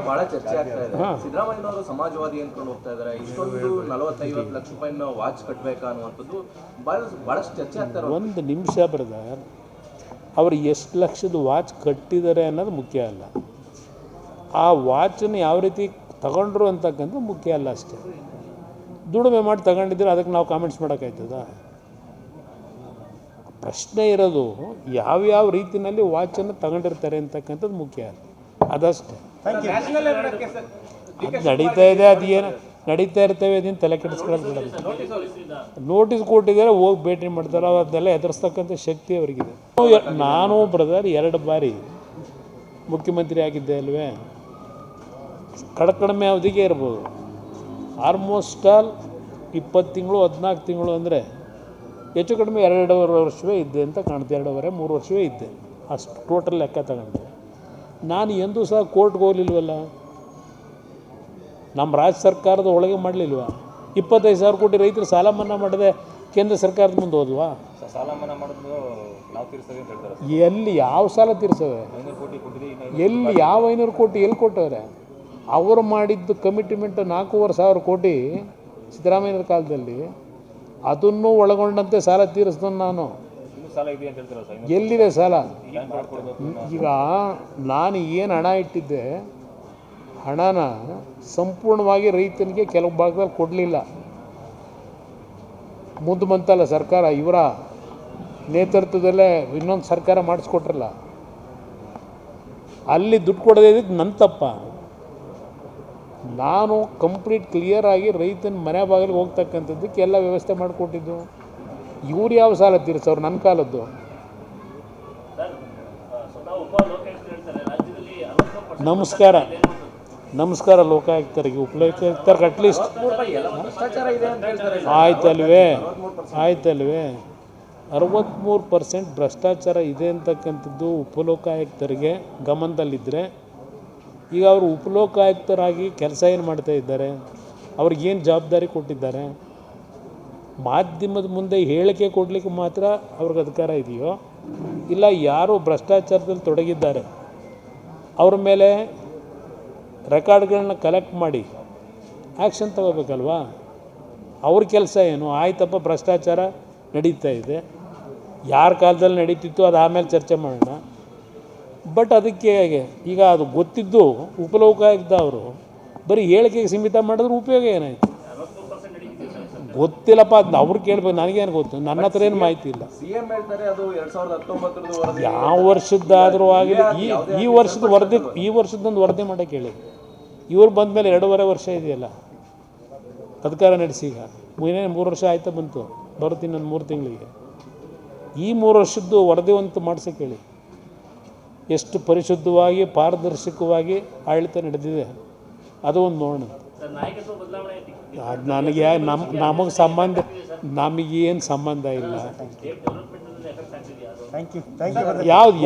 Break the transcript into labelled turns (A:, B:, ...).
A: ಬಹಳ ಚರ್ಚೆ ಆಗ್ತಾ ಇದೆ. ಸಿದ್ದರಾಮಯ್ಯನವರು ಸಮಾಜವಾದಿ ಅನ್ಕೊಂಡು ಹೋಗ್ತಾ ಇದಾರೆ. ಇಷ್ಟೊಂದು ನಲವತ್ತೈವತ್ತು ಲಕ್ಷ ರೂಪಾಯಿನ ವಾಚ್ ಕಟ್ಟಬೇಕಾ ಅನ್ನುವಂಥದ್ದು ಬಹಳ ಬಹಳಷ್ಟು ಚರ್ಚೆ ಆಗ್ತಾರೆ
B: ಒಂದು ನಿಮಿಷ ಬರದ ಅವ್ರು ಎಷ್ಟು ಲಕ್ಷದ ವಾಚ್ ಕಟ್ಟಿದ್ದಾರೆ ಅನ್ನೋದು ಮುಖ್ಯ ಅಲ್ಲ. ಆ ವಾಚನ್ನು ಯಾವ ರೀತಿ ತಗೊಂಡ್ರು ಅಂತಕ್ಕಂಥ ಮುಖ್ಯ ಅಲ್ಲ ಅಷ್ಟೇ. ದುಡಿಮೆ ಮಾಡಿ ತಗೊಂಡಿದ್ರೆ ಅದಕ್ಕೆ ನಾವು ಕಾಮೆಂಟ್ಸ್ ಮಾಡೋಕ್ಕಾಯ್ತದ? ಪ್ರಶ್ನೆ ಇರೋದು ಯಾವ್ಯಾವ ರೀತಿಯಲ್ಲಿ ವಾಚನ್ನು ತಗೊಂಡಿರ್ತಾರೆ ಅಂತಕ್ಕಂಥದ್ದು ಮುಖ್ಯ ಅಲ್ಲ. ಅದಷ್ಟೇ. ಅದು ನಡೀತಾ ಇದೆ ಅದು ಏನು ನಡೀತಾ ಇರ್ತೇವೆ ಅದೇನು ತಲೆ ಕೆಡಿಸ್ಕೊಳ್ಳೋದು ನೋಟಿಸ್ ಕೊಟ್ಟಿದ್ದಾರೆ ಹೋಗಿ ಭೇಟಿ ಮಾಡ್ತಾರೆ ಅದನ್ನೆಲ್ಲ ಎದುರಿಸ್ತಕ್ಕಂಥ ಶಕ್ತಿ ಅವರಿಗಿದೆ. ನಾನು ಬ್ರದರ್ ಎರಡು ಬಾರಿ ಮುಖ್ಯಮಂತ್ರಿ ಆಗಿದ್ದೆ ಅಲ್ವೇ? ಕಡ ಕಡಿಮೆ ಅವಧಿಗೆ ಇರ್ಬೋದು. ಆಲ್ಮೋಸ್ಟ್ ಆಲ್ ಇಪ್ಪತ್ತು ತಿಂಗಳು ಹದಿನಾಲ್ಕು ತಿಂಗಳು ಅಂದರೆ ಹೆಚ್ಚು ಕಡಿಮೆ ಎರಡೂವರೆ ವರ್ಷವೇ ಇದ್ದೆ ಅಂತ ಕಾಣುತ್ತೆ ಎರಡೂವರೆ ಮೂರು ವರ್ಷವೇ ಇದ್ದೆ. ಅಷ್ಟು ಟೋಟಲ್ ಲೆಕ್ಕ ತಗೊಂಡು. ನಾನು ಎಂದೂ ಸಹ ಕೋರ್ಟ್ಗೆ ಹೋಗಲಿಲ್ವಲ್ಲ? ನಮ್ಮ ರಾಜ್ಯ ಸರ್ಕಾರದ ಒಳಗೆ ಮಾಡಲಿಲ್ವ? ಇಪ್ಪತ್ತೈದು ಸಾವಿರ ಕೋಟಿ ರೈತರು ಸಾಲ ಮನ್ನಾ ಮಾಡದೆ ಕೇಂದ್ರ ಸರ್ಕಾರದ ಮುಂದೆ ಹೋದ್ವಾ?
A: ಸಾಲ ಮನ್ನಾ ಮಾಡೋದು ನಾವು ತೀರಿಸ್ತೇವೆ ಅಂತ ಹೇಳ್ತಾರೆ
B: ಎಲ್ಲಿ ಯಾವ ಸಾಲ ತೀರ್ಸವೆ
A: ಐನೂರು ಕೋಟಿ ಕೊಟ್ಟಿದ್ದೀವಿ
B: ಎಲ್ಲಿ ಯಾವ ಐನೂರು ಕೋಟಿ ಎಲ್ಲಿ ಕೊಟ್ಟವ್ರೆ? ಅವರು ಮಾಡಿದ್ದು ಕಮಿಟ್ಮೆಂಟ್ ನಾಲ್ಕೂವರೆ ಸಾವಿರ ಕೋಟಿ ಸಿದ್ದರಾಮಯ್ಯನ ಕಾಲದಲ್ಲಿ. ಅದನ್ನು ಒಳಗೊಂಡಂತೆ ಸಾಲ ತೀರಿಸ್ದನು ನಾನು. ಎಲ್ಲಿದೆ ಸಾಲ? ಈಗ ನಾನು ಏನು ಹಣ ಇಟ್ಟಿದ್ದೆ ಹಣನ ಸಂಪೂರ್ಣವಾಗಿ ರೈತನಿಗೆ ಕೆಲವು ಭಾಗದಲ್ಲಿ ಕೊಡಲಿಲ್ಲ. ಮುಂದೆ ಬಂತಲ್ಲ ಸರ್ಕಾರ ಇವರ ನೇತೃತ್ವದಲ್ಲೇ ಇನ್ನೊಂದು ಸರ್ಕಾರ ಮಾಡಿಸ್ಕೊಟ್ರಲ್ಲ. ಅಲ್ಲಿ ದುಡ್ಡು ಕೊಡದೇ ಇದಕ್ಕೆ ನನ್ನ ತಪ್ಪ. ನಾನು ಕಂಪ್ಲೀಟ್ ಕ್ಲಿಯರ್ ಆಗಿ ರೈತನ ಮನೆ ಬಾಗಿಲಿಗೆ ಹೋಗ್ತಕ್ಕಂಥದ್ದಕ್ಕೆ ಎಲ್ಲ ವ್ಯವಸ್ಥೆ ಮಾಡಿಕೊಟ್ಟಿದ್ದು. ಇವ್ರು ಯಾವ ಸಾಲ ತೀರಿಸೋರು ನನ್ನ ಕಾಲದ್ದು? ನಮಸ್ಕಾರ. ನಮಸ್ಕಾರ ಲೋಕಾಯುಕ್ತರಿಗೆ, ಉಪಲೋಕಾಯುಕ್ತರಿಗೆ ಅಟ್ಲೀಸ್ಟ್ ಆಯ್ತಲ್ವೇ? ಆಯ್ತಲ್ವೇ? ಅರವತ್ತ್ಮೂರು ಪರ್ಸೆಂಟ್ ಭ್ರಷ್ಟಾಚಾರ ಇದೆ ಅಂತಕ್ಕಂಥದ್ದು ಉಪಲೋಕಾಯುಕ್ತರಿಗೆ ಗಮನದಲ್ಲಿದ್ದರೆ ಈಗ ಅವರು ಉಪಲೋಕಾಯುಕ್ತರಾಗಿ ಕೆಲಸ ಏನು ಮಾಡ್ತಾ ಇದ್ದಾರೆ? ಅವ್ರಿಗೇನು ಜವಾಬ್ದಾರಿ ಕೊಟ್ಟಿದ್ದಾರೆ? ಮಾಧ್ಯಮದ ಮುಂದೆ ಹೇಳಿಕೆ ಕೊಡಲಿಕ್ಕೆ ಮಾತ್ರ ಅವ್ರಿಗೆ ಅಧಿಕಾರ ಇದೆಯೋ? ಇಲ್ಲ, ಯಾರು ಭ್ರಷ್ಟಾಚಾರದಲ್ಲಿ ತೊಡಗಿದ್ದಾರೆ, ಅವ್ರ ಮೇಲೆ ರೆಕಾರ್ಡ್ಗಳನ್ನ ಕಲೆಕ್ಟ್ ಮಾಡಿ ಆ್ಯಕ್ಷನ್ ತಗೋಬೇಕಲ್ವಾ? ಅವ್ರ ಕೆಲಸ ಏನು? ಆಯ್ತಪ್ಪ, ಭ್ರಷ್ಟಾಚಾರ ನಡೀತಾ ಇದೆ. ಯಾರ ಕಾಲದಲ್ಲಿ ನಡೀತಿತ್ತು, ಅದು ಆಮೇಲೆ ಚರ್ಚೆ ಮಾಡೋಣ. ಬಟ್ ಅದಕ್ಕೆ ಈಗ ಅದು ಗೊತ್ತಿದ್ದು ಉಪಲೋಕ ಅವರು. ಬರೀ ಹೇಳಿಕೆಗೆ ಸೀಮಿತ ಮಾಡಿದ್ರೆ ಉಪಯೋಗ ಏನಾಯ್ತು? ಗೊತ್ತಿಲ್ಲಪ್ಪ ಅದನ್ನ ಅವ್ರು ಕೇಳ್ಬೇಕು ನನಗೇನು ಗೊತ್ತು ನನ್ನ ಹತ್ರ ಏನು ಮಾಹಿತಿ ಇಲ್ಲ. ಯಾವ ವರ್ಷದ್ದಾದರೂ ಆಗಲಿ ಈ ಈ ವರ್ಷದ ವರದಿ ಈ ವರ್ಷದೊಂದು ವರದಿ ಮಾಡೋಕ್ಕೆ ಹೇಳಿ ಇವ್ರು ಬಂದ ಮೇಲೆ ಎರಡೂವರೆ ವರ್ಷ ಇದೆಯಲ್ಲ ಅಧಿಕಾರ ನಡೆಸಿ ಈಗ. ಏನೇನು ಮೂರು ವರ್ಷ ಆಯ್ತಾ ಬಂತು ಬರ್ತೀನಿ ಇನ್ನೊಂದು ಮೂರು ತಿಂಗಳಿಗೆ. ಈ ಮೂರು ವರ್ಷದ್ದು ವರದಿ ಒಂದು ಮಾಡಿಸಿ ಹೇಳಿ ಎಷ್ಟು ಪರಿಶುದ್ಧವಾಗಿ ಪಾರದರ್ಶಕವಾಗಿ ಆಡಳಿತ ನಡೆದಿದೆ ಅದು ಒಂದು ನೋಡೋಣ ಅದು ನನಗೆ ಯಾ- ನಮ್ ನಮಗೆ ಸಂಬಂಧ ನಮಗೇನು ಸಂಬಂಧ ಇಲ್ಲ.
C: ಥ್ಯಾಂಕ್ ಯು ಥ್ಯಾಂಕ್ ಯು
B: ಯಾವ್ದು